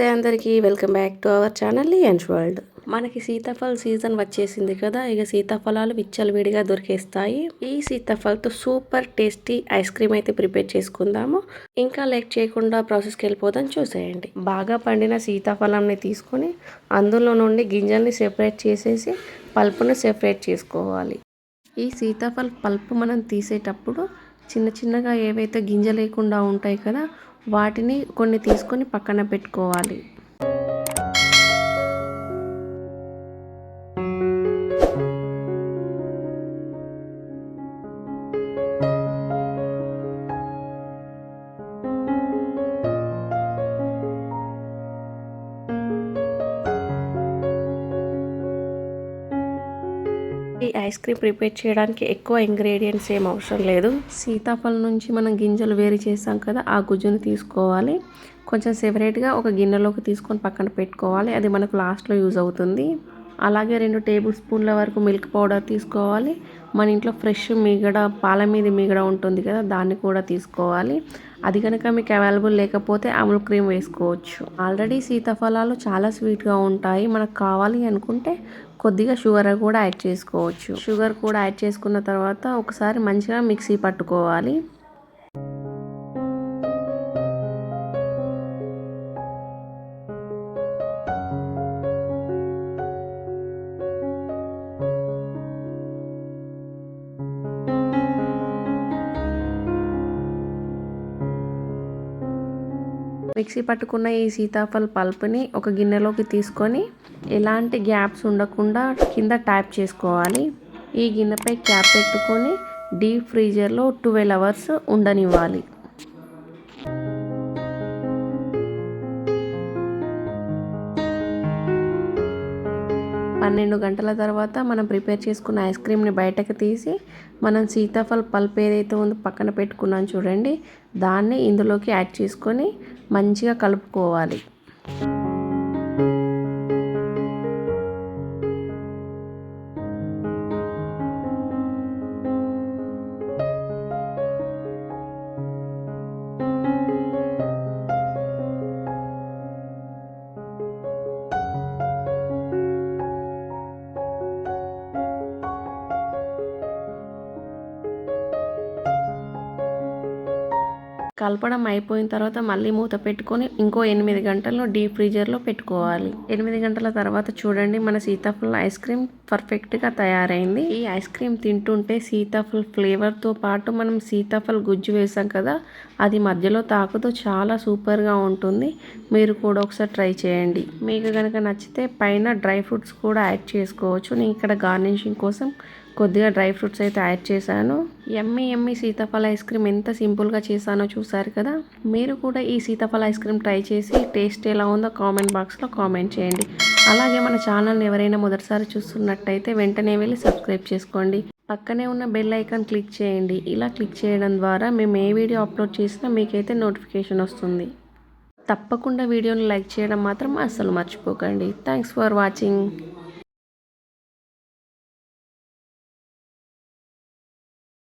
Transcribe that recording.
నమస్తే అందరికీ. Welcome back to our channel and world. మనకి సీతాఫల్ సీజన్ వచ్చేసింది కదా ఇక సీతాఫలాలు విచ్చలవిడిగా దొరికేస్తాయి. ఈ సీతాఫలతో సూపర్ టేస్టీ ఐస్ క్రీమ్ అయితే ప్రిపేర్ చేసుకుందాము. ఇంకా లేట్ చేయకుండా ప్రాసెస్కి వెళ్ళిపోదాం చూసేయండి. బాగా పండిన సీతాఫలంని తీసుకొని అందులో నుండి గింజల్ని సెపరేట్ చేసేసి పల్పును సెపరేట్ చేసుకోవాలి. ఈ సీతాఫల పల్పు మనం తీసేటప్పుడు చిన్న చిన్నగా ఏవైతే గింజ లేకుండా ఉంటాయి కదా వాటిని కొన్ని తీసుకొని పక్కన పెట్టుకోవాలి. ఐస్ క్రీమ్ ప్రిపేర్ చేయడానికి ఎక్కువ ఇంగ్రీడియంట్స్ ఏం అవసరం లేదు. సీతాఫలం నుంచి మనం గింజలు వేరు చేసాం కదా ఆ గుజ్జును తీసుకోవాలి. కొంచెం సెపరేట్గా ఒక గిన్నెలోకి తీసుకొని పక్కన పెట్టుకోవాలి. అది మనకు లాస్ట్లో యూజ్ అవుతుంది. అలాగే రెండు టేబుల్ స్పూన్ల వరకు మిల్క్ పౌడర్ తీసుకోవాలి. మన ఇంట్లో ఫ్రెష్ మీగడ పాల మీద మీగడ ఉంటుంది కదా దాన్ని కూడా తీసుకోవాలి. అది కనుక మీకు అవైలబుల్ లేకపోతే అమూల్ క్రీమ్ వేసుకోవచ్చు. ఆల్రెడీ సీతాఫలాలు చాలా స్వీట్గా ఉంటాయి. మనకు కావాలి అనుకుంటే కొద్దిగా షుగర్ కూడా యాడ్ చేసుకోవచ్చు. షుగర్ కూడా యాడ్ చేసుకున్న తర్వాత ఒకసారి మంచిగా మిక్సీ పట్టుకోవాలి. మిక్సీ పట్టుకున్న ఈ సీతాఫల్ పల్ప్ని ఒక గిన్నెలోకి తీసుకొని ఎలాంటి గ్యాప్స్ ఉండకుండా కింద ట్యాప్ చేసుకోవాలి. ఈ గిన్నెపై క్యాప్ పెట్టుకొని డీప్ ఫ్రీజర్లో ట్వెల్వ్ అవర్స్ ఉండనివ్వాలి. పన్నెండు గంటల తర్వాత మనం ప్రిపేర్ చేసుకున్న ఐస్ క్రీమ్ని బయటకు తీసి మనం సీతాఫల్ పల్ప్ ఏదైతే ఉందో పక్కన పెట్టుకున్నాం చూడండి దాన్ని ఇందులోకి యాడ్ చేసుకొని మంచిగా కలుపుకోవాలి. కలపడం అయిపోయిన తర్వాత మళ్ళీ మూత పెట్టుకొని ఇంకో ఎనిమిది గంటలను డీప్ ఫ్రీజర్లో పెట్టుకోవాలి. ఎనిమిది గంటల తర్వాత చూడండి మన సీతాఫల ఐస్ క్రీమ్ పర్ఫెక్ట్గా తయారైంది. ఈ ఐస్ క్రీమ్ తింటుంటే సీతాఫల ఫ్లేవర్తో పాటు మనం సీతాఫల్ గుజ్జు వేసాం కదా అది మధ్యలో తాకుతూ చాలా సూపర్గా ఉంటుంది. మీరు కూడా ఒకసారి ట్రై చేయండి. మీకు కనుక నచ్చితే పైన డ్రై ఫ్రూట్స్ కూడా యాడ్ చేసుకోవచ్చు. నేను ఇక్కడ గార్నిషింగ్ కోసం కొద్దిగా డ్రై ఫ్రూట్స్ అయితే యాడ్ చేశాను. ఎమ్మి ఎమ్మి సీతాఫల ఐస్ క్రీమ్ ఎంత సింపుల్గా చేశానో చూసారు కదా? మీరు కూడా ఈ సీతాఫల ఐస్ క్రీమ్ ట్రై చేసి టేస్ట్ ఎలా ఉందో కామెంట్ బాక్స్లో కామెంట్ చేయండి. అలాగే మన ఛానల్ని ఎవరైనా మొదటిసారి చూస్తున్నట్టయితే వెంటనే వెళ్ళి సబ్స్క్రైబ్ చేసుకోండి. పక్కనే ఉన్న బెల్ ఐకాన్ క్లిక్ చేయండి. ఇలా క్లిక్ చేయడం ద్వారా మేము ఏ వీడియో అప్లోడ్ చేసినా మీకైతే నోటిఫికేషన్ వస్తుంది. తప్పకుండా వీడియోని లైక్ చేయడం మాత్రం అస్సలు మర్చిపోకండి. Thanks for watching.